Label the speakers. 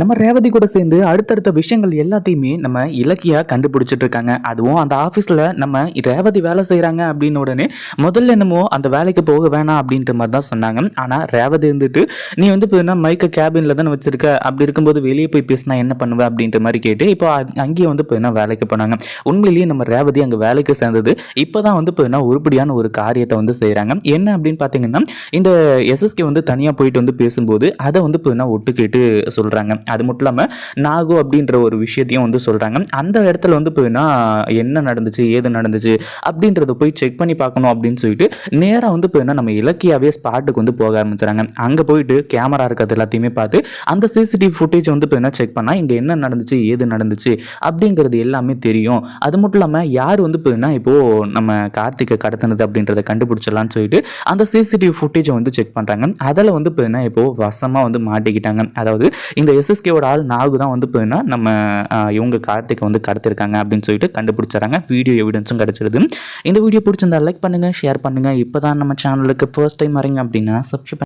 Speaker 1: நம்ம ரேவதி கூட சேர்ந்து அடுத்தடுத்த விஷயங்கள் எல்லாத்தையுமே நம்ம இலக்கியா கண்டுபிடிச்சிட்டு இருக்காங்க அதுவும் அந்த ஆஃபீஸில் நம்ம ரேவதி வேலை செய்கிறாங்க அப்படின்னு உடனே முதல்ல என்னமோ அந்த வேலைக்கு போக வேணாம் அப்படின்ற மாதிரி தான் சொன்னாங்க. ஆனால் ரேவதி இருந்துட்டு நீ வந்து இப்போ மைக்கை மைக்க கேபினில் தானே வச்சிருக்க? அப்படி இருக்கும்போது வெளியே போய் பேசினா என்ன பண்ணுவேன் அப்படின்ற மாதிரி கேட்டு இப்போ அங்கேயே வந்து இப்போ என்ன வேலைக்கு போனாங்க. உண்மையிலேயே நம்ம ரேவதி அங்கே வேலைக்கு சேர்ந்தது. இப்போ தான் வந்து இப்போ என்ன உருப்படியான ஒரு காரியத்தை வந்து செய்கிறாங்க என்ன அப்படின்னு பார்த்தீங்கன்னா இந்த எஸ்எஸ்கே வந்து தனியாக போயிட்டு வந்து பேசும்போது அதை வந்து இப்போ ஒட்டு கேட்டு சொல்கிறாங்க அது மட்டும் இல்லாமல் நாகு அப்படின்ற ஒரு விஷயத்தையும் வந்து சொல்கிறாங்க அந்த இடத்துல வந்து இப்போ என்ன நடந்துச்சு ஏது நடந்துச்சு அப்படின்றத போய் செக் பண்ணி பார்க்கணும் அப்படின்னு சொல்லிட்டு நேராக வந்து இப்போ என்ன நம்ம இலக்கியாவே ஸ்பாட்டுக்கு வந்து போக ஆரம்பிச்சுறாங்க அங்கே போயிட்டு கேமரா இருக்கிறது எல்லாத்தையுமே பார்த்து அந்த சிசிடிவி ஃபுட்டேஜ் வந்து இப்போ என்ன செக் பண்ணால் இங்கே என்ன நடந்துச்சு ஏது நடந்துச்சு அப்படிங்கிறது எல்லாமே தெரியும். அது மட்டும் இல்லாமல் யார் வந்து இப்போ என்ன இப்போது நம்ம கார்த்திகை கடத்தினது அப்படின்றத கண்டுபிடிச்சிடலாம்னு சொல்லிட்டு அந்த சிசிடிவி ஃபுட்டேஜை வந்து செக் பண்ணுறாங்க அதில் வந்து இப்போ என்ன வசமாக வந்து மாட்டிக்கிட்டாங்க. அதாவது இந்த எஸ் எஸ்எஸ்கேவோட ஆள் நாகு தான் வந்து போயின்னா நம்ம இவங்க கார்த்திகை வந்து கடத்திருக்காங்க அப்படின்னு சொல்லிட்டு கண்டுபிடிச்சாங்க வீடியோ எவிடன்ஸும் கிடச்சிருது. இந்த வீடியோ பிடிச்சிருந்தா லைக் பண்ணுங்கள் ஷேர் பண்ணுங்கள் இப்போ தான் நம்ம சேனலுக்கு ஃபர்ஸ்ட் டைம் வரீங்க அப்படின்னா சப்ஸ்கிரைப்